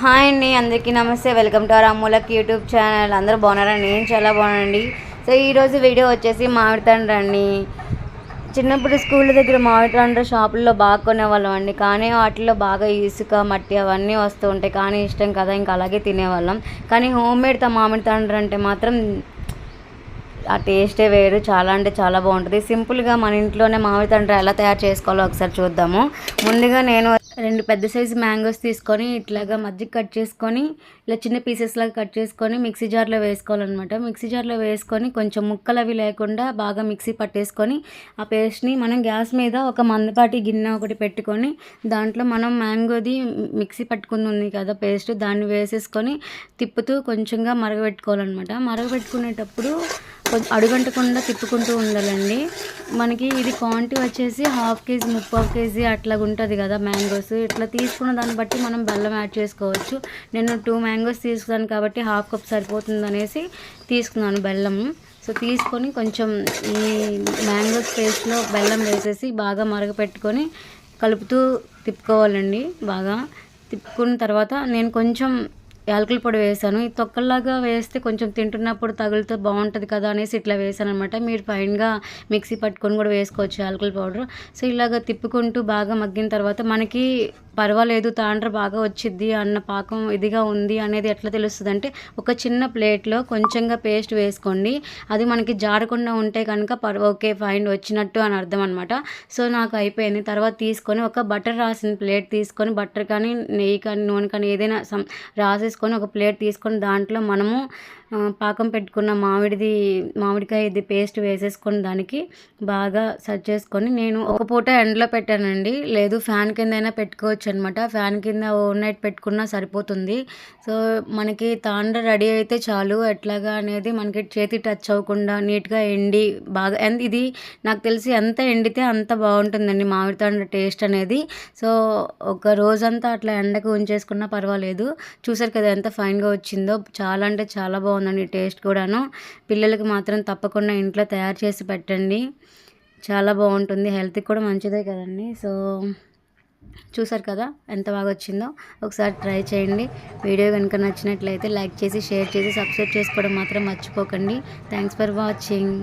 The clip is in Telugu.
హాయ్ అండి అందరికీ నమస్తే. వెల్కమ్ టు అవర్ అమ్ములక్ యూట్యూబ్ ఛానల్. అందరూ బాగున్నారా? నేను చాలా బాగున్నానండి. సో ఈరోజు వీడియో వచ్చేసి మామిడి తండ్రి అండి. చిన్నప్పుడు స్కూల్ దగ్గర మామిడి తండ్రి షాపుల్లో బాగా కొనేవాళ్ళం అండి. కానీ వాటిలో బాగా ఇసుక మట్టి అవన్నీ వస్తూ ఉంటాయి. కానీ ఇష్టం కదా ఇంకా అలాగే తినేవాళ్ళం. కానీ హోమ్ మేడ్ మామిడి తండ్రి అంటే మాత్రం ఆ టేస్టే వేరు చాలా అంటే చాలా బాగుంటుంది. సింపుల్గా మన ఇంట్లోనే మామిడి తండ్రి ఎలా తయారు చేసుకోవాలో ఒకసారి చూద్దాము. ముందుగా నేను రెండు పెద్ద సైజు మ్యాంగోస్ తీసుకొని ఇట్లాగా మధ్య కట్ చేసుకొని ఇలా చిన్న పీసెస్ లాగా కట్ చేసుకొని మిక్సీ జార్లో వేసుకోవాలన్నమాట. మిక్సీ జార్లో వేసుకొని కొంచెం ముక్కలు అవి లేకుండా బాగా మిక్సీ పట్టేసుకొని ఆ పేస్ట్ని మనం గ్యాస్ మీద ఒక మందపాటి గిన్నె ఒకటి పెట్టుకొని దాంట్లో మనం మ్యాంగోది మిక్సీ పట్టుకుంది ఉంది కదా పేస్ట్ దాన్ని వేసేసుకొని తిప్పుతూ కొంచెంగా మరగబెట్టుకోవాలన్నమాట. మరగబెట్టుకునేటప్పుడు అడుగంటకుండా తిప్పుకుంటూ ఉండాలండి. మనకి ఇది క్వాంటిటీ వచ్చేసి హాఫ్ కేజీ ముప్పావు కేజీ అట్లా ఉంటుంది కదా మ్యాంగోస్. ఇట్లా తీసుకున్న దాన్ని బట్టి మనం బెల్లం యాడ్ చేసుకోవచ్చు. నేను టూ మ్యాంగోస్ తీసుకున్నాను కాబట్టి హాఫ్ కప్ సరిపోతుంది అనేసి తీసుకున్నాను బెల్లం. సో తీసుకొని కొంచెం ఈ మ్యాంగోస్ పేస్ట్లో బెల్లం వేసేసి బాగా మరగపెట్టుకొని కలుపుతూ తిప్పుకోవాలండి బాగా. తిప్పుకున్న తర్వాత నేను కొంచెం యాలకుల పొడి వేసాను. ఈ తొక్కల్లాగా వేస్తే కొంచెం తింటున్నప్పుడు తగులుతూ బాగుంటుంది కదా అనేసి ఇట్లా వేసాను అనమాట మీరు ఫైన్గా మిక్సీ పట్టుకొని కూడా వేసుకోవచ్చు యాలకుల పౌడర్. సో ఇలాగ తిప్పుకుంటూ బాగా మగ్గిన తర్వాత మనకి పర్వాలేదు తాండ్ర బాగా వచ్చిద్ది అన్న పాకం ఇదిగా ఉంది అనేది ఎట్లా తెలుస్తుంది అంటే ఒక చిన్న ప్లేట్లో కొంచెంగా పేస్ట్ వేసుకోండి. అది మనకి జారకుండా ఉంటే కనుక పర్ ఓకే ఫైన్ వచ్చినట్టు అని అర్థం అనమాట సో నాకు అయిపోయింది. తర్వాత తీసుకొని ఒక బటర్ రాసిన ప్లేట్ తీసుకొని బటర్ కానీ నెయ్యి కానీ నూనె కానీ ఏదైనా సమ్ తీసుకొని ఒక ప్లేట్ తీసుకొని దాంట్లో మనము పాకం పెట్టుకున్న మామిడిది మామిడికాయ ఇది పేస్ట్ వేసేసుకొని దానికి బాగా సెట్ చేసుకొని నేను ఒక పూట ఎండలో పెట్టానండి. లేదు ఫ్యాన్ కింద అయినా పెట్టుకోవచ్చు అనమాట ఫ్యాన్ కింద ఓవర్ నైట్ పెట్టుకున్నా సరిపోతుంది. సో మనకి తాండ్ర రెడీ అయితే చాలు. ఎట్లాగా అనేది మనకి చేతి టచ్ అవ్వకుండా నీట్గా ఎండి బాగా ఇది నాకు తెలిసి ఎంత ఎండితే అంత బాగుంటుందండి మామిడి తాండ్ర టేస్ట్ అనేది. సో ఒక రోజంతా అట్లా ఎండకు ఉంచేసుకున్నా పర్వాలేదు. చూసారు కదా ఎంత ఫైన్గా వచ్చిందో. చాలా అంటే చాలా బాగుంది. బాగుందండి టేస్ట్ కూడాను. పిల్లలకి మాత్రం తప్పకుండా ఇంట్లో తయారు చేసి పెట్టండి. చాలా బాగుంటుంది. హెల్త్కి కూడా మంచిదే కదండి. సో చూసారు కదా ఎంత బాగా వచ్చిందో. ఒకసారి ట్రై చేయండి. వీడియో కనుక నచ్చినట్లయితే లైక్ చేసి షేర్ చేసి సబ్స్క్రైబ్ చేసుకోవడం మాత్రం మర్చిపోకండి. Thanks for watching.